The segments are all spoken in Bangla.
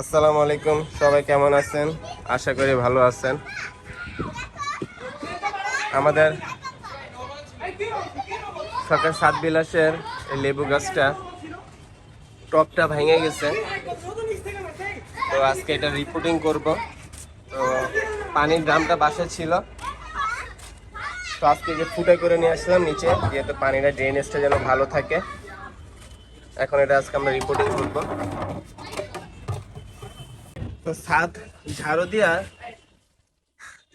আসসালামু আলাইকুম, সবাই কেমন আছেন? আশা করি ভালো আছেন। আমাদের সকাল সাত বিলাসের লেবু গাছটা টপটা ভেঙে গেছে। তো আজকে এটা রিপোর্টিং করব। তো পানির ড্রামটা বাসা ছিল। তো আজকে যে ফুটে করে নিয়ে আসলাম নিচে, যেহেতু পানিটা ড্রেনেজটা যেন ভালো থাকে। এখন এটা আজকে আমরা রিপোর্টিং করব। ছাদ ঝাড়ু দিয়া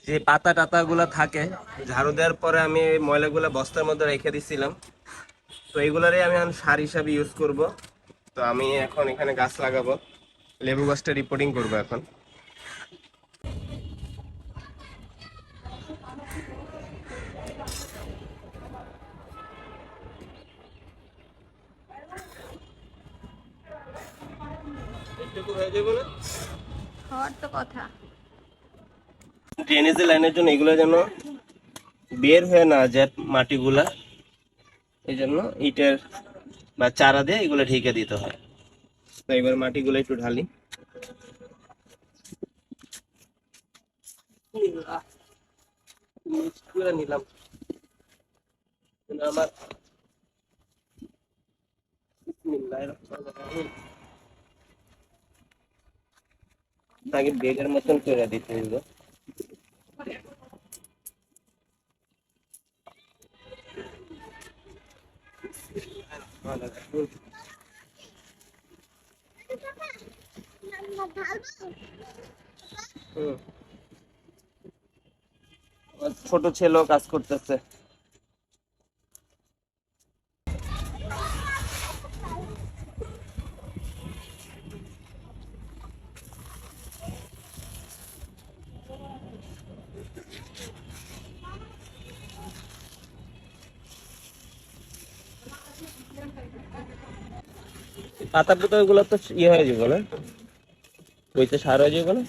যে পাতা টাতা গুলা থাকে, ঝাড়ু দেওয়ার পরে আমি ময়লাগুলা বস্তার মধ্যে রেখে দিছিলাম। তো এইগুলারই আমি সার হিসাবে ইউজ করব। তো আমি এখন এখানে গাছ লাগাবো। লেবু গাছটা রিপোর্টিং করব এখন। একটু হয়ে যাবে না? হওয়ার তো কথা। ড্রেনেজের লাইনের জন্য এগুলো যেন বের হয়ে না যায় মাটিগুলা, এই জন্য ইটের বা চারা দিয়ে এগুলো ঢেকে দিতে হয়। তো এবার মাটিগুলো একটু ঢালি। নিলাম। আমার রহমানির বেগের মতন করে দিতে হইব। ছোট ছেলেও কাজ করতেছে পাতা পুতা গুলো তো ইয়ে হয়ে যাবে না বইতে সার হয়ে যাবে না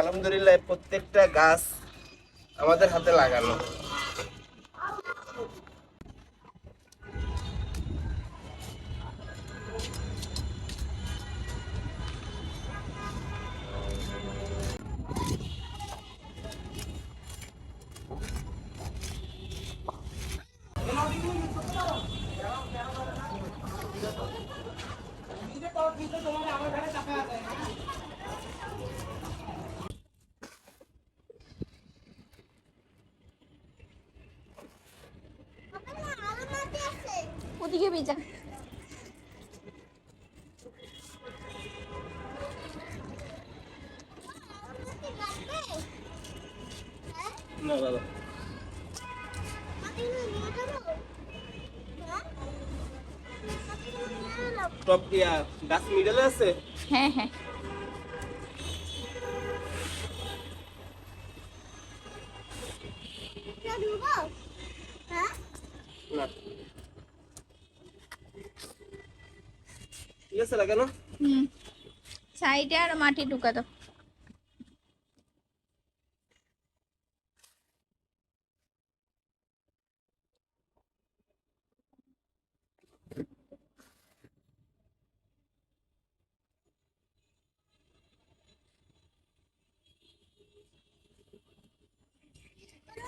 আলহামদুলিল্লাহ, প্রত্যেকটা গাছ আমাদের হাতে লাগানো। ওদিকে বেজা না বাবা টপ ইয়া গাছ মিডলে আছে? হ্যাঁ হ্যাঁ। না। ঠিক আছে লাগানো। হুম। সাইডে আর মাটি ঢুকা দাও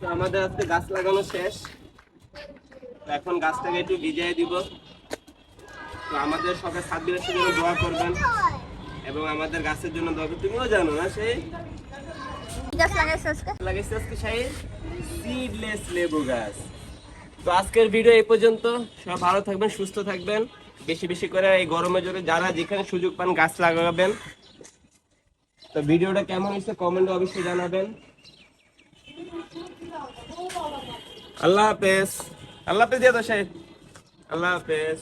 তো আমাদের আজকে গাছ লাগানো শেষ। তো এখন গাছটাকে একটু ভিজিয়ে দিব। তো আমাদের সকাল সাত দিনের জন্য দোয়া করবেন এবং আমাদের গাছের জন্য দোয়া তুমিও জানো না সেই? লাগাইছে আজকে লাগাইছে সিডলেস লেবু গাছ। তো আজকের ভিডিও এই পর্যন্ত। সব ভালো থাকবেন সুস্থ থাকবেন। বেশি বেশি করে এই গরমের জন্য যারা যেখানে সুযোগ পান গাছ লাগাবেন। তো ভিডিওটা কেমন হয়েছে কমেন্টে অবশ্যই জানাবেন। আল্লাহ হাফেজ। আল্লাহ হাফেজ। দিয়া তো সাহেব আল্লাহ হাফেজ।